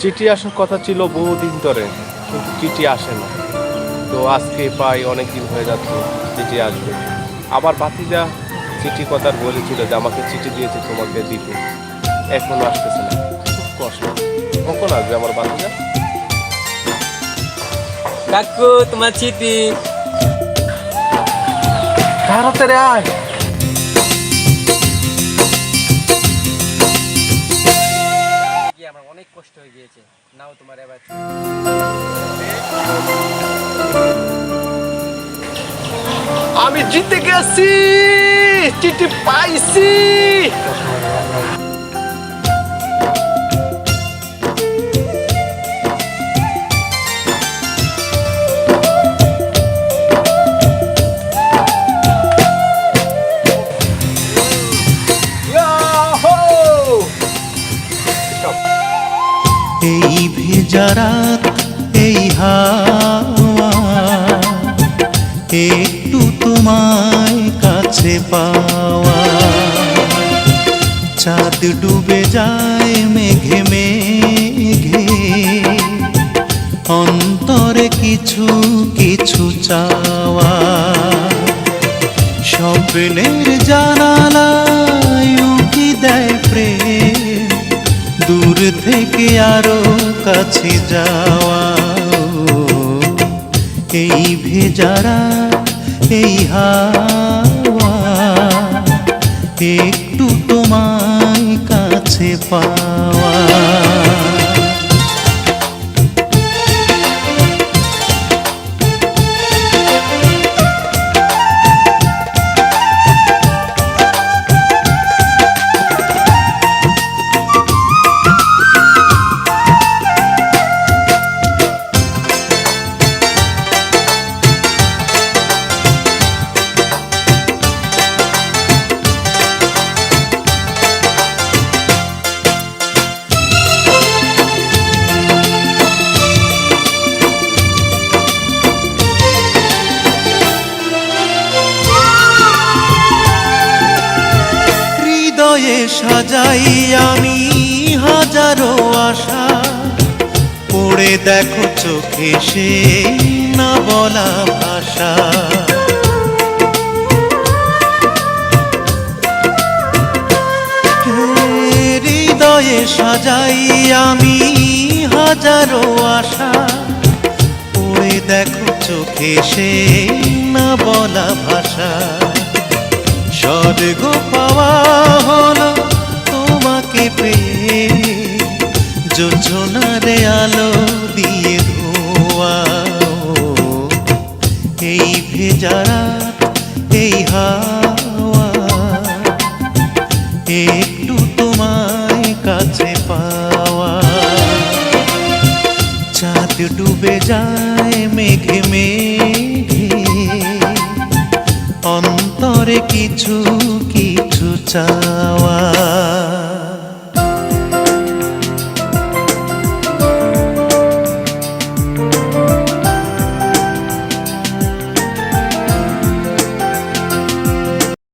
চিঠি আসার কথা ছিল বহুদিন ধরে কিন্তু চিঠি আসে না। তো আজকে প্রায় অনেক দিন হয়ে যাচ্ছে চিঠি আসবে। আবার বাতিজা চিঠি কথা বলেছিল যে আমাকে চিঠি দিয়েছে তোমাকে দিতে। এখনও আসতেছে না। খুব কষ্ট। কখন আসবে আমার বাতিজা কাকু তোমার চিঠি। তাড়াতাড়ি আয়। কষ্ট হয়ে গিয়েছে। নাও তোমার এবার। আমি জিতে গেছি চিঠি পাইছি। এই ভেজা রাত এই হাওয়া। একটু তোমায় কাছে পাওয়া। চাঁদ ডুবে যায় মেঘে মেঘে। অন্তরে কিছু কিছু চাওয়া। স্বপ্নের জানালায় থেকে আরও কাছে যাওয়া। এই ভেজারা এই হাওয়া একটু তোমায় কাছে পাওয়া সাজাই আমি হাজারো আশা। পড়ে দেখো চোখে সে না বলা ভাষা। হৃদয়ে সাজাই আমি হাজারো আশা। পড়ে দেখো চোখে সে না বলা ভাষা। স্বর্গ পাওয়া হলো তোমাকে যোজনারে আলো দিয়ে ধোয়া এই ভেজা রাত এই হাওয়া, একটু তোমায় কাছে পাওয়া। চাঁদ ডুবে যায় মেঘে মেঘে। অন্তরে কিছু কিছু চাওয়া।